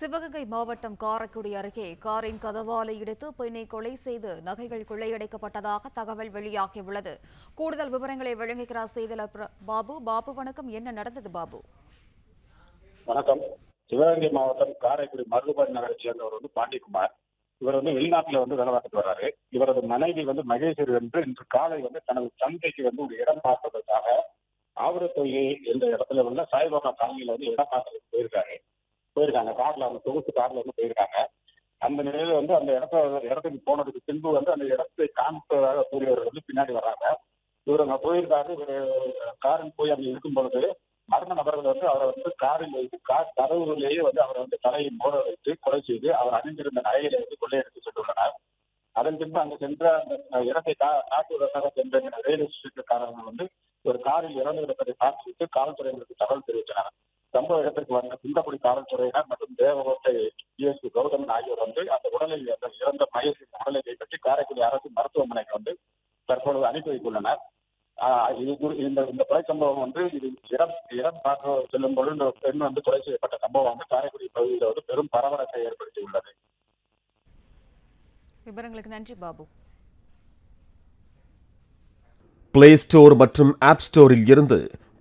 சிவகங்கை மாவட்டம் காரைக்குடி அருகே காரின் கதவாலை இடித்து பெண்ணை கொலை செய்து நகைகள் கொள்ளையடைக்கப்பட்டதாக தகவல் வெளியாகியுள்ளது. கூடுதல் விவரங்களை வழங்குகிறார் செய்தியாளர் பாபு. பாபு வணக்கம். என்ன நடந்தது பாபு? வணக்கம். சிவகங்கை மாவட்டம் காரைக்குடி மருதுபாடி நகரை சேர்ந்தவர் வந்து பாண்டிக்குமார் இவர் வந்து வெளிநாட்டுல வந்து வேலை பார்த்துட்டு வர்றாரு. இவரது மனைவி வந்து மகேஸ்வரி வந்து இன்று காலை வந்து தனது தந்தைக்கு வந்து ஒரு இடம் பார்ப்பதற்காக ஆவரத்தொய்கை என்ற இடத்துல உள்ள சாய்பாபா காலனியில வந்து இடம் பார்க்கறதுக்கு போயிருக்காரு. கார்ல அந்த தொகுப்பு கார்ல வந்து போயிருக்காங்க. அந்த நிலையில வந்து அந்த இடத்த இடத்துக்கு போனதுக்கு பின்பு வந்து அந்த இடத்தை காமிப்பதாக கூறியவர் வந்து பின்னாடி வர்றாங்க. இவர் அங்க போயிருக்காரு. இவர் காரில் போய் அங்க இருக்கும் பொழுது மர்ம நபர்கள் வந்து அவரை வந்து காரில் வைத்து கார் கதவுகளிலேயே வந்து அவரை வந்து தலையை மோத வைத்து கொலை செய்து அவர் அணிந்திருந்த நகையில வந்து கொள்ளையடித்து சென்றுள்ளனர். அதன் பின்பு அங்கு சென்ற அந்த இடத்தை கா- காட்டுவதற்காக சென்ற ரயில்வே ஸ்டேஷன்காரர்கள் வந்து ஒரு காரில் இறந்து கிடப்பதை பார்த்துவிட்டு காவல்துறையினருக்கு தகவல் தெரிவித்தனர். சம்பவ இடத்திற்கு வந்த குந்தக்குடி காவல்துறையினர் மற்றும் தேவகோட்டை டிஎஸ்பி கௌதமன் ஆகியோர் வந்து அந்த உடலை அந்த இறந்த மகேஷின் உடலை கைப்பற்றி காரைக்குடி அரசு மருத்துவமனைக்கு வந்து தற்பொழுது அனுப்பி வைத்துள்ளனர். இந்த இந்த கொலை சம்பவம் வந்து இது இடம் இடம் பார்க்க செல்லும் பொழுது இந்த பெண் வந்து கொலை செய்யப்பட்ட சம்பவம் வந்து காரைக்குடி பகுதியில் வந்து பெரும் பரபரப்பை ஏற்படுத்தியுள்ளது. விவரங்களுக்கு நன்றி பாபு. பிளே ஸ்டோர் மற்றும் ஆப் ஸ்டோரில் இருந்து